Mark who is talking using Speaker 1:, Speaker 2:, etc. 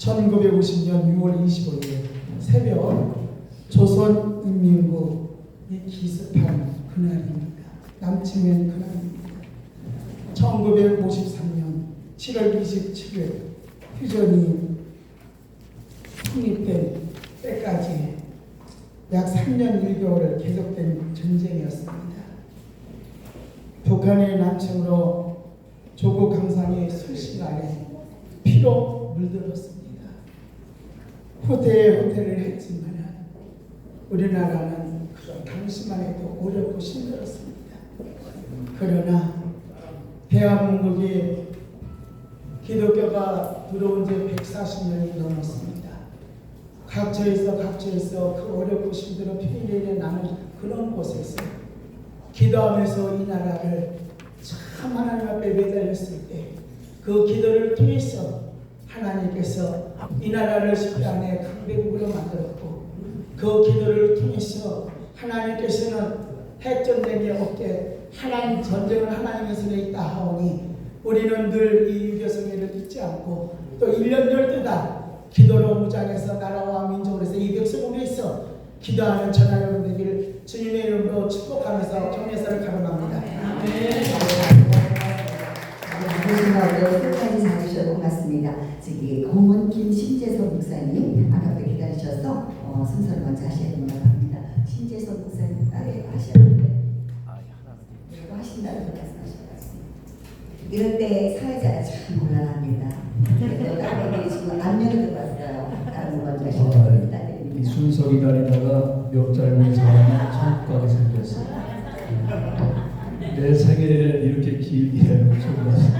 Speaker 1: 1950년 6월 25일 새벽 조선인민국이 기습한 그날입니다. 남침의 그날입니다. 1953년 7월 27일 휴전이 성립된 때까지 약 3년 1개월을 계속된 전쟁이었습니다. 북한의 난청으로 조국 강상이 순식간에 피로 물들었습니다. 후퇴에 후퇴를 했지만 우리나라는 그런 당시만 해도 어렵고 힘들었습니다. 그러나 대한민국이 기독교가 들어온 지 140년이 넘었습니다. 각처에서 각처에서 그 어렵고 힘들어 피리에 나는 그런 곳에서 기도하면서 이 나라를 참 하나님 앞에 매달렸을 때 그 기도를 통해서 하나님께서 이 나라를 십자안에 강대국으로 만들었고 그 기도를 통해서 하나님께서는 핵전쟁이 없게 하나님 전쟁은 하나님의 손에 있다 하오니 우리는 늘 이 유교성회를 잊지 않고 또 1년 12달 기도로 무장해서 나라와 민족을 해서 이 백성을 위해서 기도하는 전하 여러분 되기
Speaker 2: 마지막으로 끝까지 잡으셔서 고맙습니다. 저기 공원 김신재석 목사님 아까부터 기다리셔서 어, 순서를 먼저 하셔야 된다고 합니다. 신재석 목사님 따로 하셨는데 이거 것 같습니다. 이럴 때 사회자가 참 곤란합니다. 분들이 지금 안면을 들어왔어요. 다른 분 먼저 하시고
Speaker 3: 아, 이
Speaker 2: 부탁드립니다.
Speaker 3: 순서 기다리다가 몇 짧은 사람이 천국가게 생겼어요. 내 생애를 이렇게 길게 처음